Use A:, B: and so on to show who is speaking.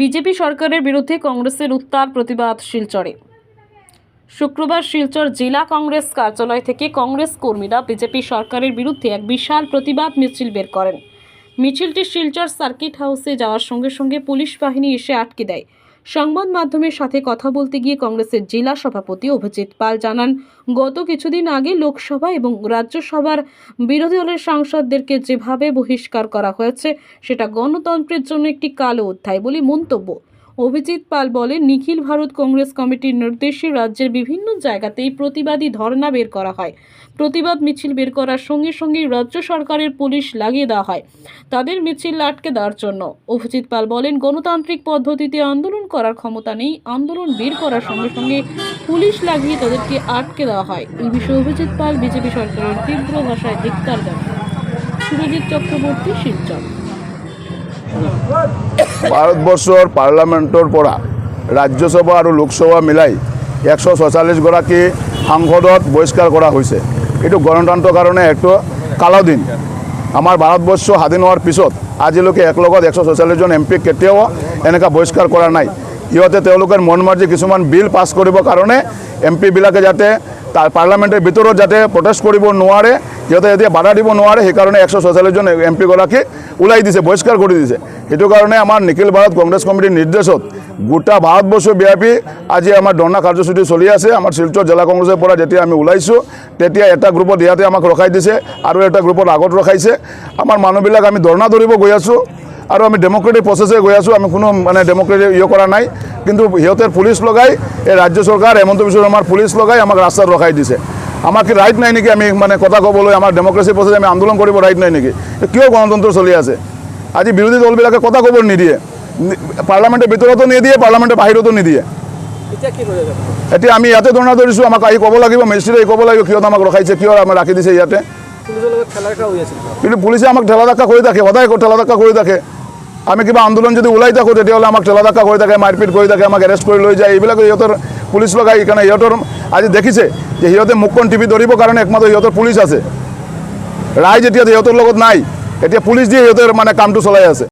A: BJP সরকারের বিরুদ্ধে কংগ্রেসের উত্তাল প্রতিবাদ শিলচরে। শুক্রবার শিলচর জেলা কংগ্রেস কার্যালয় থেকে কংগ্রেস কর্মীরা বিজেপি সরকারের বিরুদ্ধে এক বিশাল প্রতিবাদ মিছিল বের করেন। মিছিলটি শিলচর সার্কিট হাউসে যাওয়ার সঙ্গে সঙ্গে পুলিশ বাহিনী এসে আটকে দেয়। সংবাদ মাধ্যমের সাথে কথা বলতে গিয়ে কংগ্রেসের জেলা সভাপতি অভিজিৎ পাল জানান, গত কিছুদিন আগে লোকসভা এবং রাজ্যসভার বিরোধী দলের সাংসদদেরকে যেভাবে বহিষ্কার করা হয়েছে, সেটা গণতন্ত্রের জন্য একটি কালো অধ্যায় বলে মন্তব্য। অভিজিৎ পাল বলেন, নিখিল ভারত কংগ্রেস কমিটির নির্দেশে রাজ্যের বিভিন্ন জায়গাতেই প্রতিবাদী ধর্ণা বের করা হয়। প্রতিবাদ মিছিল বের করার সঙ্গে সঙ্গেই রাজ্য সরকারের পুলিশ লাগিয়ে দেওয়া হয়। তাদের মিছিল আটকে দেওয়ার জন্য। অভিজিৎ পাল বলেন, গণতান্ত্রিক পদ্ধতিতে আন্দোলন করার ক্ষমতা নেই। আন্দোলন বের করার সঙ্গে সঙ্গে পুলিশ লাগিয়ে তাদেরকে আটকে দেওয়া হয়। এই বিষয়ে অভিজিৎ পাল, বিজেপি সরকারের তীব্র ভাষায় ধিক্কার জানান। সুরজিৎ চক্রবর্তী, শিলচর।
B: ভাৰতবৰ্ষৰ পাৰ্লামেণ্টৰ পৰা ৰাজ্যসভা আৰু লোকসভা মিলাই একশ ছয়চল্লিছগৰাকী সাংসদত বহিষ্কাৰ কৰা হৈছে। এইটো গণতন্ত্ৰৰ কাৰণে এইটো কালো দিন আমাৰ ভাৰতবৰ্ষ স্বাধীন হোৱাৰ পিছত আজিলৈকে একলগত একশ ছয়চল্লিছজন এম পিক কেতিয়াও এনেকুৱা বহিষ্কাৰ কৰা নাই। সিহঁতে তেওঁলোকৰ মন মৰ্জি কিছুমান বিল পাছ কৰিবৰ কাৰণে এম পিবিলাকে যাতে তাৰ পাৰ্লামেণ্টৰ ভিতৰত যাতে প্ৰটেষ্ট কৰিব নোৱাৰে সিহঁতে এতিয়া বাধা দিব নোৱাৰে সেইকাৰণে একশ ছয়চল্লিছজন এম পিগৰাকী ওলাই দিছে, বহিষ্কাৰ কৰি দিছে। সেইটো কাৰণে আমাৰ নিখিল ভাৰত কংগ্ৰেছ কমিটিৰ নিৰ্দেশত গোটা ভাৰতবৰ্ষব্যাপী আজি আমাৰ ধৰ্ণা কাৰ্যসূচী চলি আছে। আমাৰ শিলচৰ জিলা কংগ্ৰেছৰ পৰা যেতিয়া আমি ওলাইছোঁ, তেতিয়া এটা গ্ৰুপত ইয়াতে আমাক ৰখাই দিছে আৰু এটা গ্ৰুপত আগত ৰখাইছে। আমাৰ মানুহবিলাক আমি ধৰ্ণা ধৰিব গৈ আছোঁ আৰু আমি ডেমক্ৰেটিক প্ৰচেছে গৈ আছোঁ। আমি কোনো মানে ডেমক্ৰেটিক ইয়ে কৰা নাই। কিন্তু সিহঁতে পুলিচ লগাই এই ৰাজ্য চৰকাৰ হেমন্ত বিশ্ব শৰ্মাৰ পুলিচ লগাই আমাক ৰাস্তাত ৰখাই দিছে। আমাৰ কি ৰাইট নাই নেকি আমি মানে কথা ক'বলৈ আমাৰ ডেমক্ৰেচি প্ৰচেছ আমি আন্দোলন কৰিব ৰাইট নাই নেকি? কিয় গণতন্ত্ৰ চলি আছে? আজি বিৰোধী দলবিলাকে কথা ক'ব নিদিয়ে। পাৰ্লামেণ্টৰ ভিতৰতো নিদিয়ে পাৰ্লামেণ্টৰ বাহিৰতো নিদিয়ে।
C: এতিয়া
B: আমি ইয়াতে ধৰ্ণা ধৰিছোঁ আমাক আহি ক'ব লাগিব মেজিষ্ট্ৰেটে ক'ব লাগিব কিয় আমাক ৰখাইছে কিয় আমাক ৰাখি দিছে ইয়াতে। কিন্তু পুলিচে আমাক ঠেলা ধাক্কা কৰি থাকে সদায় ঠেলা ধাক্কা কৰি থাকে আমি কিবা আন্দোলন যদি ওলাই থাকোঁ, তেতিয়াহ'লে আমাক ঠেলা ধাক্কা কৰি থাকে মাৰপিট কৰি থাকে, আমাক এৰেষ্ট কৰি লৈ যায়। এইবিলাক সিহঁতৰ পুলিচ লগাই সেইকাৰণে সিহঁতৰ আজি দেখিছে যে সিহঁতে মুখখন টিপি ধৰিবৰ কাৰণে একমাত্ৰ সিহঁতৰ পুলিচ আছে। ৰাইজ এতিয়া সিহঁতৰ লগত নাই এতিয়া পুলিচ দিয়ে সিহঁতৰ মানে কামটো চলাই আছে।